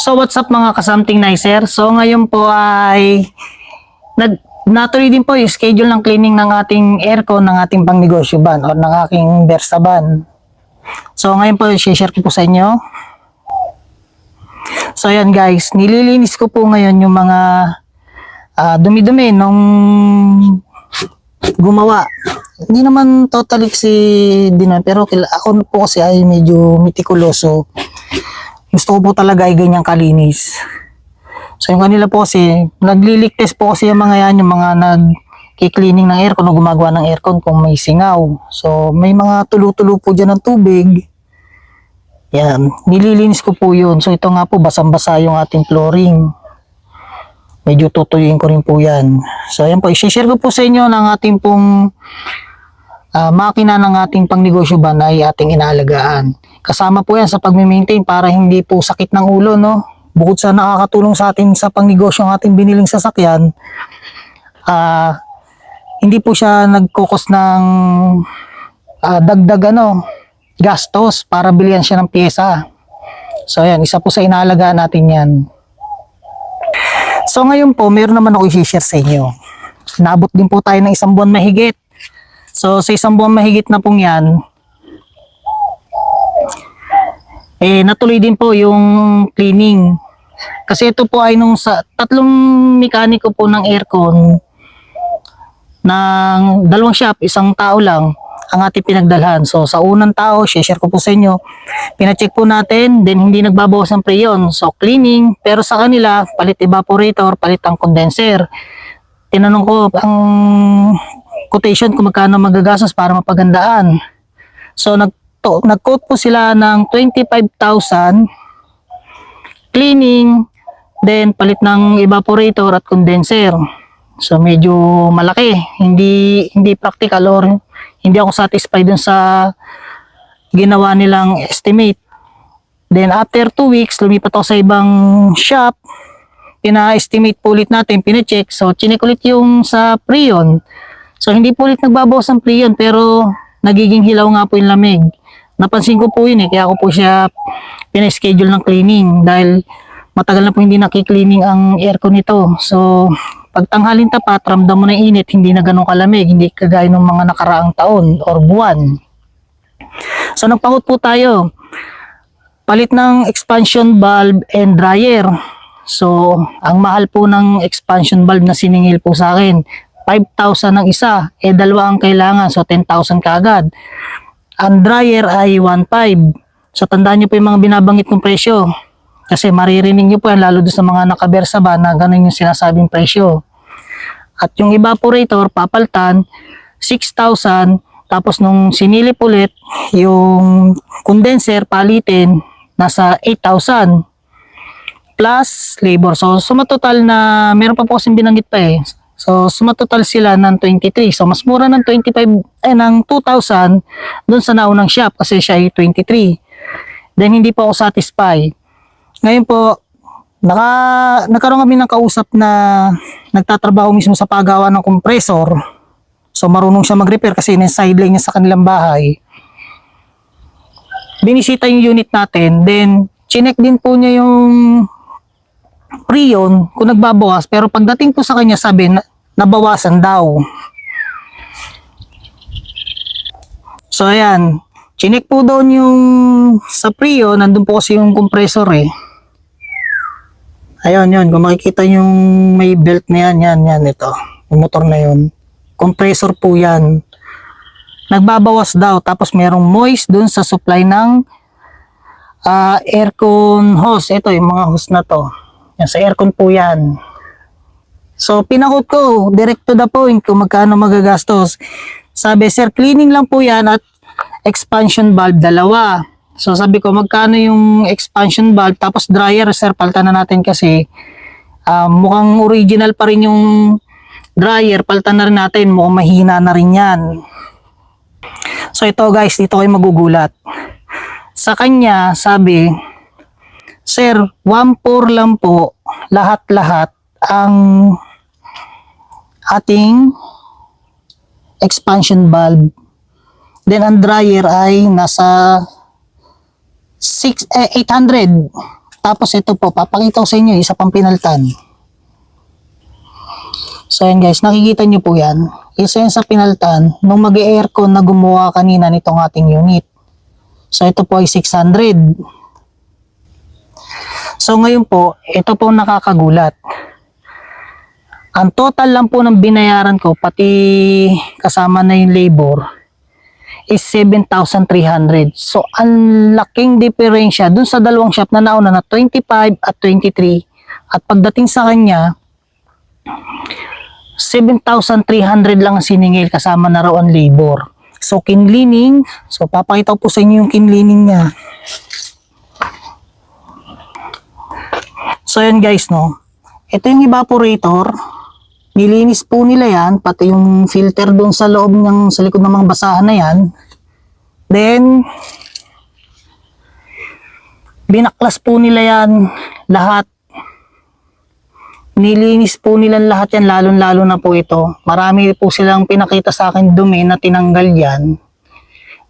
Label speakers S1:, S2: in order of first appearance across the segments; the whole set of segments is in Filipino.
S1: So what's up mga kasamting nicer? So ngayon po ay nag natuloy din po yung schedule ng cleaning ng ating aircon ng ating pangnegosyo ban or ng aking Versa ban. So ngayon po i-share ko po sa inyo. So ayan guys, nililinis ko po ngayon yung mga ah, dumi-dumi nung gumawa. Hindi naman totally kasi din pero ako po kasi ay medyo mitikuloso gusto ko po talaga ay ganyang kalinis. So yung kanila po kasi, nagliligtas po kasi yung mga yan, yung mga nag-cleaning ng aircon o gumagawa ng aircon kung may singaw. So may mga tulo-tulo po dyan ng tubig. Yan, nililinis ko po yun. So ito nga po, basang-basa yung ating flooring. Medyo tutuyuin ko rin po yan. So ayan po, i-share ko po sa inyo ng ating pong ah, makina ng ating pangnegosyo ba na ating inaalagaan. Kasama po yan sa pagme-maintain para hindi po sakit ng ulo, no? Bukod sa nakakatulong sa atin sa pangnegosyo ang ating biniling sasakyan, ah hindi po siya nagkukos ng ah, dagdag ano, gastos para bilihan siya ng pyesa. So ayan, isa po sa inaalagaan natin yan. So ngayon po, meron naman ako i-share sa inyo. Naabot din po tayo ng isang buwan mahigit. So sa isang buwan mahigit na pong yan, eh natuloy din po yung cleaning. Kasi ito po ay nung sa tatlong mekaniko po ng aircon ng dalawang shop, isang tao lang ang ating pinagdalhan. So sa unang tao, share ko po sa inyo, pinacheck po natin, then hindi nagbabawas ng preyon. So cleaning, pero sa kanila, palit evaporator, palit ang condenser. Tinanong ko ang quotation kung magkano magagastos para mapagandaan. So nag to, nag-quote po sila ng 25,000 cleaning, then palit ng evaporator at condenser. So medyo malaki, hindi hindi practical or hindi ako satisfied dun sa ginawa nilang estimate. Then after 2 weeks, lumipat ako sa ibang shop, pina-estimate po ulit natin, pina-check. So chinek ulit yung sa Prion. So hindi po ulit nagbabawas ang Prion pero nagiging hilaw nga po yung lamig. Napansin ko po yun eh, kaya ako po siya pina-schedule ng cleaning dahil matagal na po hindi nakikleaning ang aircon nito. So, pag tanghalin tapat, ramdam mo na init, hindi na ganun kalamig, hindi kagaya ng mga nakaraang taon or buwan. So, nagpahot po tayo. Palit ng expansion bulb and dryer. So, ang mahal po ng expansion bulb na siningil po sa akin, 5,000 ang isa, eh dalawa ang kailangan, so 10,000 kaagad. Ang dryer ay 1.5. So tandaan nyo po yung mga binabanggit kong presyo. Kasi maririnig nyo po yan lalo doon sa mga nakabersa ba na ganun yung sinasabing presyo. At yung evaporator, papaltan, 6,000. Tapos nung sinilip ulit, yung condenser, palitin, nasa 8,000 plus labor. So, sumatotal na, meron pa po kasing binanggit pa eh. So, sumatotal sila ng 23. So, mas mura ng 25, eh, ng 2,000 doon sa naunang shop kasi siya ay 23. Then, hindi po ako satisfied. Ngayon po, naka, nagkaroon kami ng kausap na nagtatrabaho mismo sa paggawa ng compressor. So, marunong siya mag-repair kasi nasa sideline niya sa kanilang bahay. Binisita yung unit natin. Then, chinek din po niya yung prion kung nagbabawas. Pero pagdating po sa kanya, sabi, na, nabawasan daw. So, ayan. Chinek po doon yung sa prion, nandun po kasi yung compressor eh. Ayun, yun. Kung makikita yung may belt na yan, yan, yan, ito. Yung motor na yun. Compressor po yan. Nagbabawas daw. Tapos merong moist dun sa supply ng ah, aircon hose. Ito, yung mga hose na to. Yan, sa aircon po yan. So, pinakot ko, direct to the point kung magkano magagastos. Sabi, sir, cleaning lang po yan at expansion valve dalawa. So, sabi ko, magkano yung expansion valve tapos dryer, sir, paltan na natin kasi ah, mukhang original pa rin yung dryer, paltan na rin natin, mukhang mahina na rin yan. So, ito guys, dito kayo magugulat. Sa kanya, sabi, Sir, 1.4 lang po lahat-lahat ang ating expansion valve. Then ang dryer ay nasa 6 eh, 800. Tapos ito po, papakita ko sa inyo isa pang pinaltan. So yan guys, nakikita nyo po yan. Isa yan sa pinaltan nung mag-aircon na gumawa kanina nitong ating unit. So ito po ay 600. So ngayon po, ito po nakakagulat. Ang total lang po ng binayaran ko, pati kasama na yung labor, is 7,300. So, ang laking diferensya dun sa dalawang shop na nauna na 25 at 23. At pagdating sa kanya, 7,300 lang ang siningil kasama na raw ang labor. So, kinlining. So, papakita ko po sa inyo yung kinlining niya. So, yan guys, no. Ito yung evaporator. Nilinis po nila yan, pati yung filter doon sa loob ng sa likod ng mga basahan na yan. Then, binaklas po nila yan lahat. Nilinis po nila lahat yan, lalong-lalo na po ito. Marami po silang pinakita sa akin dumi na tinanggal yan.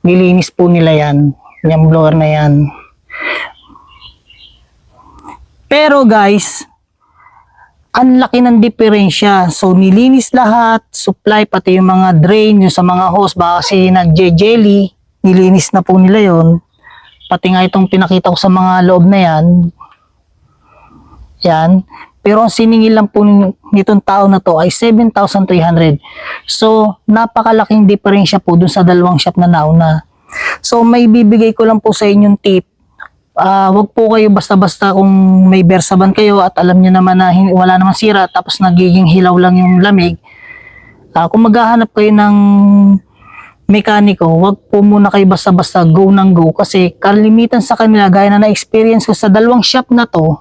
S1: Nilinis po nila yan. Yung blower na yan. Pero guys, ang laki ng diferensya. So, nilinis lahat, supply, pati yung mga drain, yung sa mga hose, baka kasi nag-jelly, nilinis na po nila yon Pati nga itong pinakita ko sa mga loob na yan. Yan. Pero ang siningil lang po nitong tao na to ay 7,300. So, napakalaking diferensya po dun sa dalawang shop na nauna. So, may bibigay ko lang po sa inyong tip ah wag po kayo basta-basta kung may bersaban kayo at alam niyo naman na wala namang sira tapos nagiging hilaw lang yung lamig. Ah, kung maghahanap kayo ng mekaniko, wag po muna kayo basta-basta go ng go kasi kalimitan sa kanila gaya na na-experience ko sa dalawang shop na to,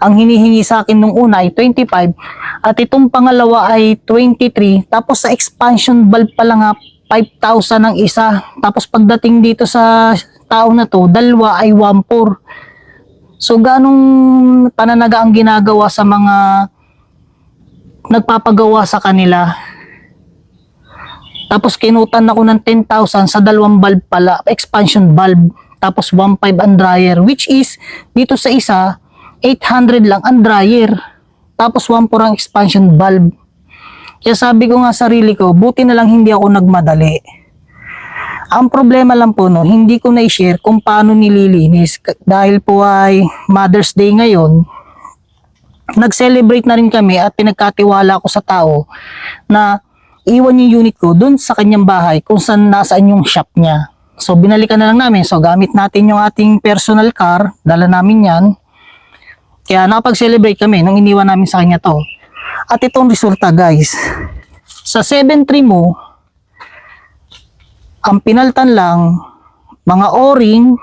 S1: ang hinihingi sa akin nung una ay 25 at itong pangalawa ay 23 tapos sa expansion valve pa lang nga 5,000 ang isa tapos pagdating dito sa tao na to dalawa ay 1,4 so ganong pananaga ang ginagawa sa mga nagpapagawa sa kanila tapos kinutan ako ng 10,000 sa dalawang valve pala, expansion valve. Tapos 1.5 ang dryer, which is dito sa isa, 800 lang ang dryer. Tapos 1.4 ang expansion valve. Kaya sabi ko nga sarili ko, buti na lang hindi ako nagmadali. Ang problema lang po no, hindi ko na-share kung paano nililinis. Dahil po ay Mother's Day ngayon, nag-celebrate na rin kami at pinagkatiwala ko sa tao na iwan yung unit ko dun sa kanyang bahay kung saan nasaan yung shop niya. So binalikan na lang namin. So gamit natin yung ating personal car, dala namin yan. Kaya nakapag-celebrate kami nung iniwan namin sa kanya to. At itong resulta guys. Sa 7.3 mo, ang pinaltan lang, mga o-ring,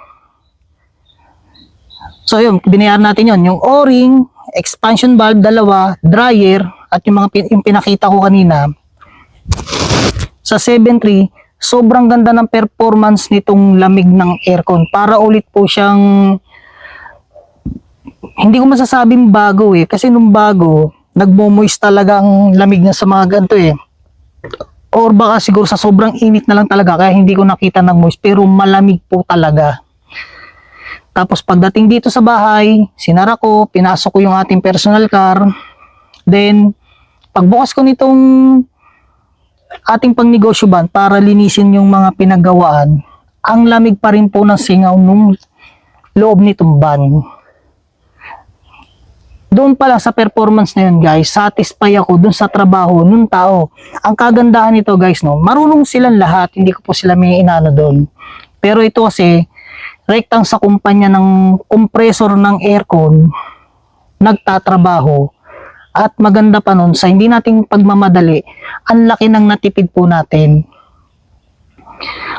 S1: so yun, binayaran natin yun, yung o-ring, expansion valve, dalawa, dryer, at yung mga pin- yung pinakita ko kanina, sa 7.3, sobrang ganda ng performance nitong lamig ng aircon. Para ulit po siyang hindi ko masasabing bago eh. Kasi nung bago, nagmo-moist talaga ang lamig na sa mga ganito eh. Or baka siguro sa sobrang init na lang talaga kaya hindi ko nakita ng moist. Pero malamig po talaga. Tapos pagdating dito sa bahay, sinara ko, pinasok ko yung ating personal car. Then, pagbukas ko nitong ating pangnegosyo ban para linisin yung mga pinagawaan, ang lamig pa rin po ng singaw nung loob nitong ban. Doon pa lang sa performance na yun guys, satisfy ako doon sa trabaho nung tao. Ang kagandahan nito guys, no, marunong silang lahat, hindi ko po sila may inano doon. Pero ito kasi, rektang sa kumpanya ng compressor ng aircon, nagtatrabaho, at maganda pa nun sa hindi nating pagmamadali, ang laki ng natipid po natin.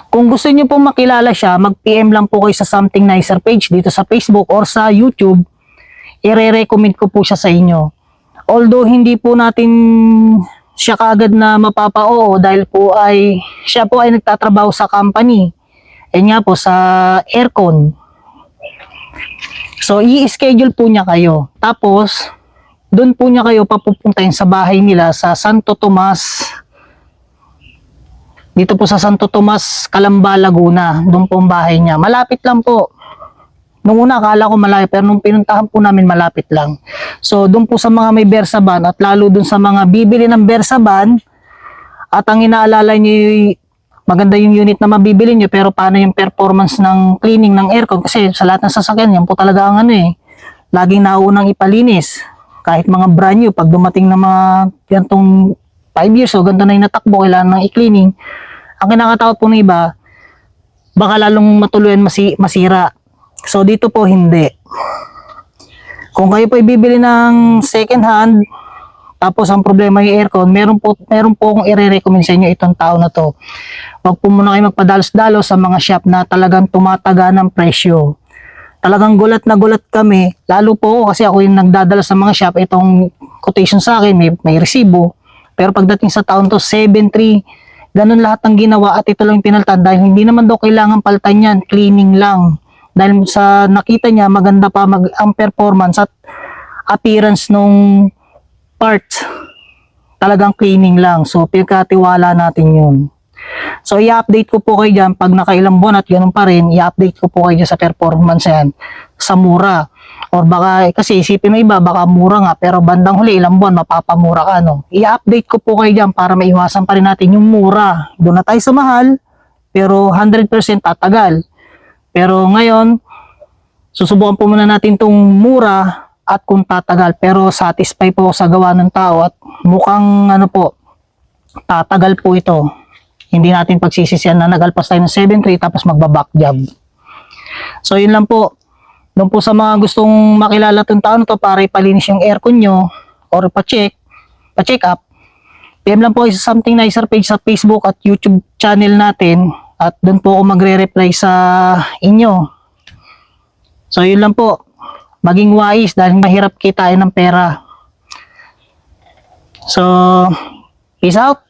S1: Kung gusto niyo po makilala siya, mag-PM lang po kayo sa Something Nicer page dito sa Facebook or sa YouTube. Ire-recommend ko po siya sa inyo. Although hindi po natin siya kaagad na mapapa-oo dahil po ay siya po ay nagtatrabaho sa company. Eh nga po sa aircon. So i-schedule po niya kayo. Tapos doon po niya kayo papupuntahin sa bahay nila sa Santo Tomas. Dito po sa Santo Tomas, Calamba, Laguna. Doon po ang bahay niya. Malapit lang po. Nung una, akala ko malayo, pero nung pinuntahan po namin, malapit lang. So, doon po sa mga may Bersaban at lalo doon sa mga bibili ng Bersaban, at ang inaalala yung maganda yung unit na mabibili nyo, pero paano yung performance ng cleaning ng aircon? Kasi sa lahat ng sasakyan, yan po talaga ang ano eh, laging naunang ipalinis. Kahit mga brand new, pag dumating na mga gantong 5 years o ganito na yung natakbo, kailangan ng i-cleaning. Ang kinakatakot po ng iba, baka lalong matuluyan masi masira. So dito po hindi. Kung kayo po ibibili ng second hand, tapos ang problema yung aircon, meron po, meron po akong i-recommend sa inyo itong tao na to. Huwag po muna kayo magpadalos-dalos sa mga shop na talagang tumataga ng presyo. Talagang gulat na gulat kami, lalo po kasi ako yung nagdadala sa mga shop, itong quotation sa akin, may, may resibo. Pero pagdating sa taon to, 7.3, ganun lahat ang ginawa at ito lang yung pinaltan dahil hindi naman daw kailangan paltan yan, cleaning lang. Dahil sa nakita niya, maganda pa mag, ang performance at appearance nung parts. Talagang cleaning lang. So, pinagkatiwala natin yun. So, i-update ko po kayo dyan pag nakailang buwan at ganun pa rin, i-update ko po kayo sa performance yan sa mura. Or baka, kasi isipin mo iba, baka mura nga, pero bandang huli, ilang buwan, mapapamura ka, no? I-update ko po kayo dyan para maiwasan pa rin natin yung mura. Doon na tayo sa mahal, pero 100% tatagal. Pero ngayon, susubukan po muna natin tong mura at kung tatagal. Pero satisfy po sa gawa ng tao at mukhang ano po, tatagal po ito. Hindi natin pagsisisihan na nagalpas tayo ng 7.3 tapos magbaback job. So yun lang po. Doon po sa mga gustong makilala itong tao na to para ipalinis yung aircon nyo or pa-check, pa-check up, PM lang po sa Something Nicer page sa Facebook at YouTube channel natin at doon po ako magre-reply sa inyo. So yun lang po. Maging wise dahil mahirap kitain ng pera. So, peace out.